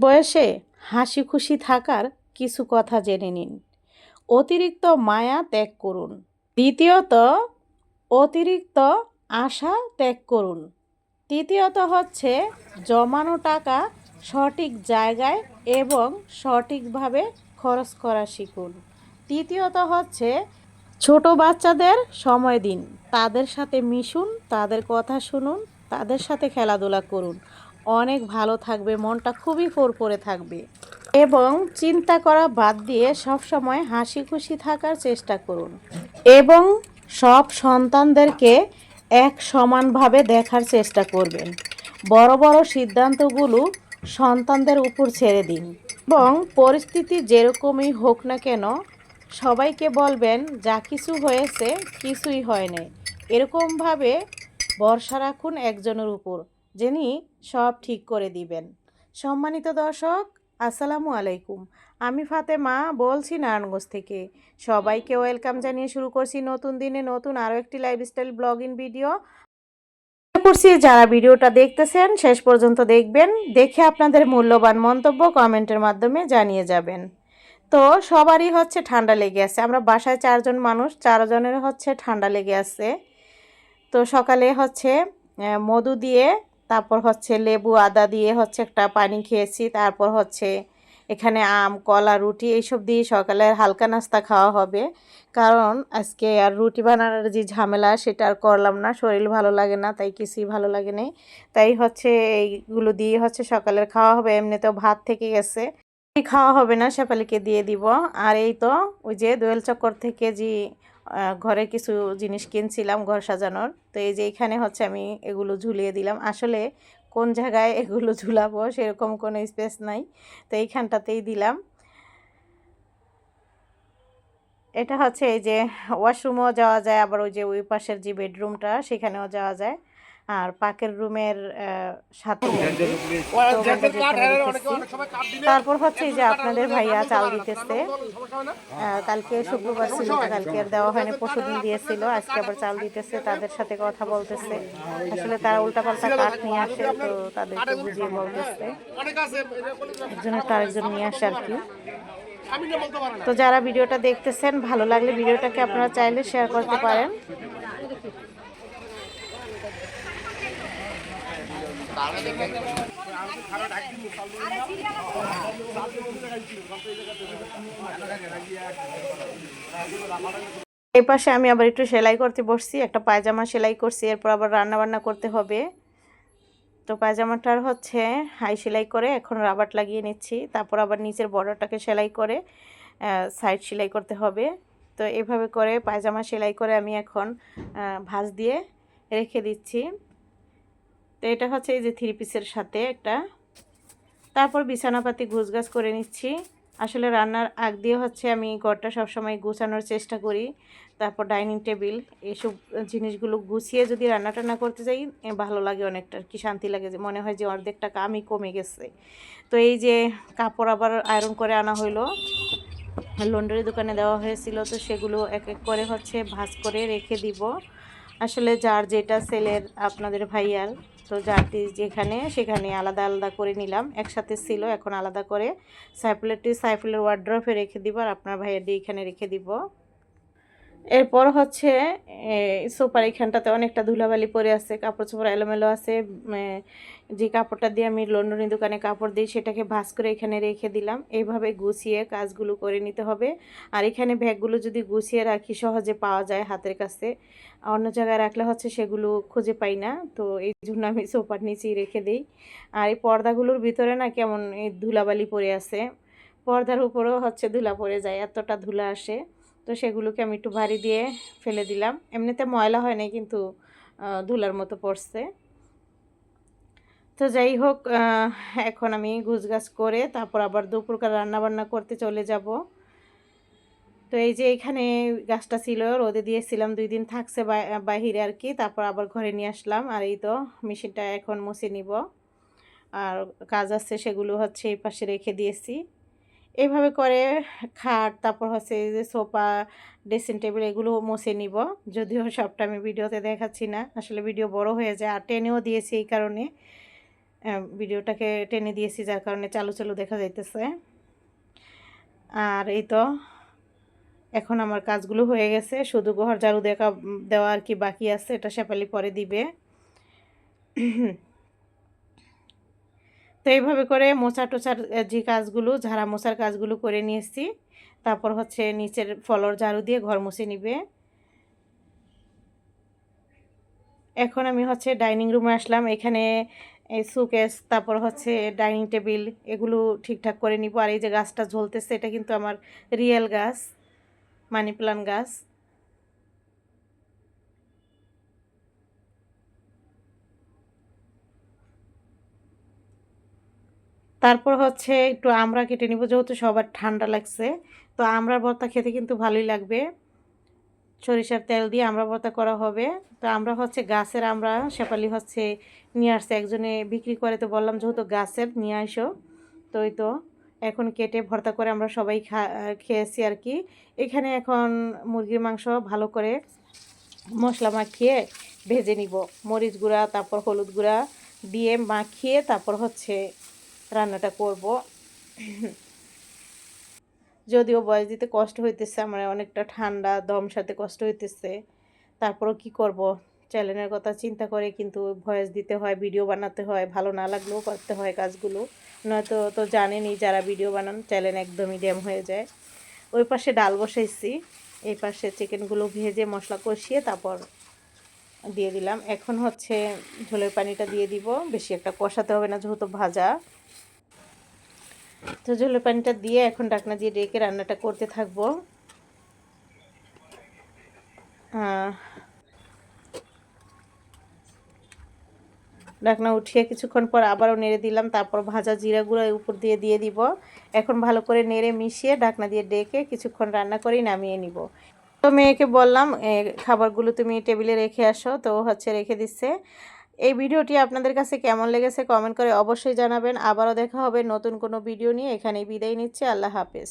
বয়সে হাসি খুশি থাকার কিছু কথা জেনে নিন। অতিরিক্ত মায়া ত্যাগ করুন। দ্বিতীয়ত, অতিরিক্ত আশা ত্যাগ করুন। তৃতীয়ত হচ্ছে জমানো টাকা সঠিক জায়গায় এবং সঠিকভাবে খরচ করা শিখুন। তৃতীয়ত হচ্ছে ছোট বাচ্চাদের সময় দিন। তাদের সাথে মিশুন, তাদের কথা শুনুন, তাদের সাথে খেলাধুলা করুন। অনেক ভালো থাকবে, মনটা খুবই ফোরফোরে থাকবে। এবং চিন্তা করা বাদ দিয়ে সব সময় হাসি খুশি থাকার চেষ্টা করুন। এবং সব সন্তানদেরকে এক সমানভাবে দেখার চেষ্টা করবেন। বড় বড় সিদ্ধান্তগুলো সন্তানদের উপর ছেড়ে দিন। এবং পরিস্থিতি যেরকমই হোক না কেন, সবাইকে বলবেন, যা কিছু হয়েছে, কিছুই হয় নাই এরকমভাবে ভরসা রাখুন একজনের উপর। যিনি সব ঠিক করে দিবেন। সম্মানিত দর্শক, আসসালামু আলাইকুম। আমি ফাতেমা, বলছি নারায়ণগঞ্জ থেকে। সবাইকে ওয়েলকাম জানিয়ে শুরু করছি নতুন দিনে নতুন আরও একটি লাইফস্টাইল ব্লগিং ভিডিও করছি যারা ভিডিওটা দেখতেছেন, শেষ পর্যন্ত দেখবেন। দেখে আপনাদের মূল্যবান মন্তব্য কমেন্টের মাধ্যমে জানিয়ে যাবেন। তো সবারই হচ্ছে ঠান্ডা লেগে আছে। আমরা বাসায় চারজন মানুষ, চারজনের হচ্ছে ঠান্ডা লেগে আছে। তো সকালে হচ্ছে মধু দিয়ে তারপর হচ্ছে লেবু, আদা দিয়ে হচ্ছে একটা পানি খেয়েছি। তারপর হচ্ছে এখানে আম, কলা, রুটি এইসব দিয়ে সকালে হালকা নাস্তা খাওয়া হবে। কারণ আজকে আর রুটি বানানোর যে ঝামেলা সেটা আর করলাম না, শরীর ভালো লাগে না, তাই কিছুই ভালো লাগে নাই। তাই হচ্ছে এইগুলো দিয়ে হচ্ছে সকালের খাওয়া হবে, এমনিতেও ভাত থেকে গেছে। খাওয়া হবে না শেফালিকে দিয়ে দিব। আর এই তো ওই যে দোয়েল চক্কর থেকে যে ঘরে কিছু জিনিস কিনছিলাম ঘর সাজানোর। তো এই যে এখানে হচ্ছে আমি এগুলো ঝুলিয়ে দিলাম। আসলে কোন জায়গায় এগুলো ঝুলাবো সেরকম কোনো স্পেস নাই। তো এইখানটাতেই দিলাম। এটা হচ্ছে এই যে ওয়াশরুমও যাওয়া যায়, আবার ওই যে ওই পাশের যে বেডরুমটা সেখানেও যাওয়া যায়। আর পাকের রুমের সাথে রেখেছি। তারপর হচ্ছে এই যে আপনাদের ভাইয়া চাল দিতেছে। কালকে শুক্রবার ছিল কালকে আর দেওয়া হয়নি পরশুদিন দিয়েছিল আজকে আবার চাল দিতেছে তাদের সাথে কথা বলতেছে। আসলে তারা উল্টাপাল্টা কাঠ নিয়ে আসে তো তাদেরকে বুঝিয়ে বলতেছে। একজন একটা আরেকজন নিয়ে আসে আর কি। তো যারা ভিডিওটা দেখতেছেন ভালো লাগলে ভিডিওটাকে আপনারা চাইলে শেয়ার করতে পারেন। এই পাশে আমি আবার একটু সেলাই করতে বসছি, একটা পায়জামা সেলাই করছি, এরপর আবার রান্না বান্না করতে হবে। তো পায়জামাটার হচ্ছে হাই সেলাই করে এখন রাবার লাগিয়ে নিচ্ছি, তারপর আবার নিচের বর্ডারটাকে সেলাই করে সাইড সেলাই করতে হবে। তো এভাবে করে পায়জামা সেলাই করে আমি এখন ভাঁজ দিয়ে রেখে দিচ্ছি। তো এটা হচ্ছে এই যে থ্রি পিসের সাথে একটা। তারপর বিছানাপাতি গুছগাছ করে নিচ্ছি। আসলে রান্নার আগ দিয়ে হচ্ছে আমি ঘরটা সবসময় গুছানোর চেষ্টা করি। তারপর ডাইনিং টেবিল এইসব জিনিসগুলো গুছিয়ে যদি রান্না টান্না করতে যাই ভালো লাগে অনেকটা। কি শান্তি লাগে যে মনে হয় যে অর্ধেকটা কামই কমে গেছে। তো এই যে কাপড় আবার আয়রন করে আনা হইল। লন্ডারি দোকানে দেওয়া হয়েছিল, তো সেগুলো এক এক করে হচ্ছে ভাঁজ করে রেখে দিব। আসলে যার যেটা সেলের, আপনাদের ভাইয়ার। তো যারটি যেখানে, সেখানে আলাদা আলাদা করে নিলাম। একসাথে ছিল, এখন আলাদা করে। সাইফুলেরটি সাইফুলের ওয়ার্ড্রফে রেখে দিব আর আপনার ভাইয়ারটি এখানে রেখে দিব। এরপর হচ্ছে সোপার এখানটাতে অনেকটা ধুলাবালি পরে আছে কাপড় চোপড় এলোমেলো আছে যে কাপড়টা দিয়ে আমি লন্ডনি দোকানে কাপড় দিই, সেটাকে ভাঁজ করে এখানে রেখে দিলাম। এইভাবে গুছিয়ে কাজগুলো করে নিতে হবে। আর এখানে ব্যাগগুলো যদি গুছিয়ে রাখি, সহজে পাওয়া যায় হাতের কাছে। অন্য জায়গায় রাখলে হচ্ছে সেগুলো খুঁজে পাই না, তো এই জন্য আমি সোফার নিচেই রেখে দিই। আর এই পর্দাগুলোর ভিতরে না কেমন ধুলাবালি পরে আছে, পর্দার উপরেও হচ্ছে ধুলা পড়ে যায়, এতটা ধুলা আসে। তো সেগুলোকে আমি একটু ভারী দিয়ে ফেলে দিলাম। এমনিতে ময়লা হয় নাই, কিন্তু ধুলার মতো পড়ছে। তো যাই হোক এখন আমি গুছগাছ করে তারপর আবার দুপুরকার রান্না বান্না করতে চলে যাব। তো এই যে এখানে গাছটা ছিল, রোদে দিয়েছিলাম, দুই দিন থাকছে বাহিরে আর কি, তারপর আবার ঘরে নিয়ে আসলাম। আর এই তো মেশিনটা এখন মুছে নিব। আর কাজ আছে সেগুলো হচ্ছে এই পাশে রেখে দিয়েছি। এইভাবে করে খাট, তারপর হচ্ছে যে সোফা, ড্রেসিং টেবিল এগুলো মুছে নিব। যদিও সবটা আমি ভিডিওতে দেখাচ্ছি না, আসলে ভিডিও বড় হয়ে যায় আর টেনেও দিয়েছি এই কারণে। ভিডিওটাকে টেনে দিয়েছি যার কারণে চালু চালু দেখা যাইতেছে। আর এই তো, এখন আমার কাজগুলো হয়ে গেছে, শুধু ঘর ঝাড়ু দেখা দেওয়া আর কি বাকি আছে, এটা শেপালি পরে দিবে। তো এইভাবে করে মোচা টোচার যে কাজগুলো, ঝাড়া মোছার কাজগুলো করে নিয়ে নিয়েছি। তারপর হচ্ছে নিচের ফলর ঝাড়ু দিয়ে ঘর মুছে নিবে। এখন আমি হচ্ছে ডাইনিং রুমে আসলাম। এখানে এই সুকেস, তারপর হচ্ছে ডাইনিং টেবিল, এগুলো ঠিকঠাক করে নিব। আর এই যে গাছটা ঝলতেছে, এটা কিন্তু আমার রিয়েল গাছ, মানি প্লান্ট গাছ। তারপর হচ্ছে একটু আমরা কেটে নিব, যেহেতু সবার ঠান্ডা লাগছে। তো আমরা ভর্তা খেতে কিন্তু ভালোই লাগবে। সরিষার তেল দিয়ে আমরা ভর্তা করা হবে। তো আমরা হচ্ছে গাছের আমরা শেপালি হচ্ছে নিয়ে আসছে, একজনে বিক্রি করে তো বললাম যেহেতু গাছের নিয়ে আসো তো তো, এখন কেটে ভর্তা করে আমরা সবাই খেয়েছি আর কি। এখানে এখন মুরগির মাংস ভালো করে মশলা মাখিয়ে ভেজে নিব। মরিচ গুঁড়া, তারপর হলুদ গুঁড়া দিয়ে মাখিয়ে তারপর হচ্ছে রান্নাটা করব। যদিও বয়স দিতে কষ্ট হইতেছে, আমার অনেকটা ঠান্ডা, দম সাথে কষ্ট হইতেছে। তারপরও কি করব? চ্যানেলের কথা চিন্তা করে কিন্তু ভয়েস দিতে হয়, ভিডিও বানাতে হয়, ভালো না লাগলেও করতে হয় কাজগুলো। নয়তো তো জানেনি যারা ভিডিও বানান চ্যানেল একদমই ড্যাম হয়ে যায়। ওই পাশে ডাল বসাইছি, এই পাশে চিকেনগুলো ভেজে মশলা কষিয়ে তারপর দিয়ে দিলাম। এখন হচ্ছে ঝোলের পানিটা দিয়ে দিব। বেশি একটা কষাতে হবে না, যেহেতু ভাজা। তো ঝোলের পানিটা দিয়ে এখন ডাকনা দিয়ে ডেকে রান্নাটা করতে থাকব। ডাকনা উঠিয়ে কিছুক্ষণ পর আবারও নেড়ে দিলাম। তারপর ভাজা জিরা গুঁড়ো উপর দিয়ে দিয়ে দিব। এখন ভালো করে নেড়ে মিশিয়ে ডাকনা দিয়ে ডেকে কিছুক্ষণ রান্না করেই নামিয়ে নিব। তো মেয়েকে বললাম খাবারগুলো তুমি টেবিলে রেখে আসো। তো হচ্ছে রেখে দিচ্ছে। এই ভিডিওটি আপনাদের কাছে কেমন লেগেছে কমেন্ট করে অবশ্যই জানাবেন। আবারও দেখা হবে নতুন কোনো ভিডিও নিয়ে। এখানেই বিদায় নিচ্ছে। আল্লাহ হাফেজ।